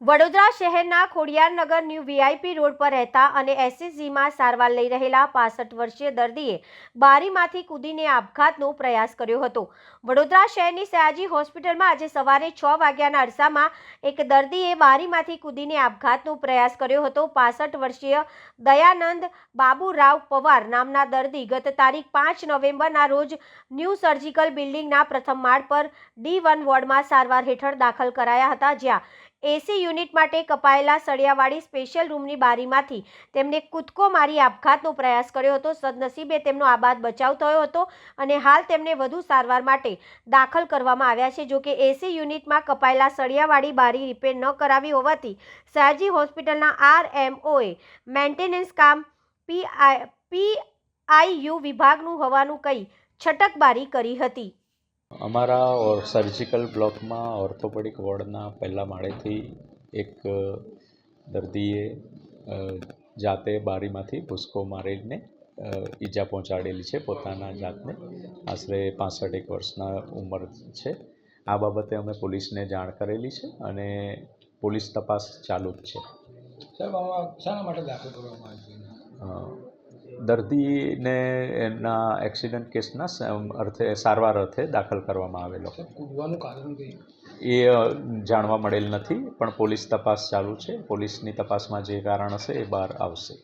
વડોદરા શહેરના Khodiyarnagar new VIP road પર રહેતા અને એસએસજીમાં સારવાર લઈ રહેલા પાસઠ વર્ષીય દર્દીએ બારીમાંથી કૂદીને આપઘાતનો પ્રયાસ કર્યો હતો. વડોદરા શહેરની સયાજી હોસ્પિટલમાં આજે સવારે છ વાગ્યાના અરસામાં એક દર્દીએ બારીમાંથી કૂદીને આપઘાતનો પ્રયાસ કર્યો હતો. પાસઠ વર્ષીય દયાનંદ બાબુરાવ પવાર નામના દર્દી ગત તારીખ પાંચ નવેમ્બરના રોજ ન્યૂ સર્જિકલ બિલ્ડિંગના પ્રથમ માળ પર ડી વન વોર્ડમાં સારવાર હેઠળ દાખલ કરાયા હતા, જ્યાં એસી યુનિટ માટે કપાયેલા સળિયાવાળી સ્પેશિયલ રૂમની બારીમાંથી તેમને કૂદકો મારી આપઘાતનો પ્રયાસ કર્યો હતો. સદનસીબે તેમનો આબાદ બચાવ થયો હતો અને હાલ તેમને વધુ સારવાર માટે દાખલ કરવામાં આવ્યા છે. જોકે એસી યુનિટમાં કપાયેલા સળિયાવાળી બારી રિપેર ન કરાવી હોવાથી સયાજી હોસ્પિટલના આરએમઓએ મેન્ટેનન્સ કામ પીઆઈ પીઆઈયુ વિભાગનું હોવાનું કહી છટકબારી કરી હતી. અમારા ઓર સર્જિકલ બ્લોકમાં ઓર્થોપેડિક વોર્ડના પહેલા માળેથી એક દર્દીએ જાતે બારીમાંથી ભૂસકો મારીને ઈજા પહોંચાડેલી છે પોતાના જાતને. આશરે પાસઠ એક વર્ષના ઉંમર છે. આ બાબતે અમે પોલીસને જાણ કરેલી છે અને પોલીસ તપાસ ચાલુ જ છે. સાહેબ આમાં શાના માટે દાખલ કરવામાં આવી દર્દીને એના એક્સિડન્ટ કેસના અર્થે સારવાર અર્થે દાખલ કરવામાં આવેલો. કૂદવાનું કારણ એ જાણવા મળેલ નથી પણ પોલીસ તપાસ ચાલુ છે. પોલીસની તપાસમાં જે કારણ હશે એ બહાર આવશે.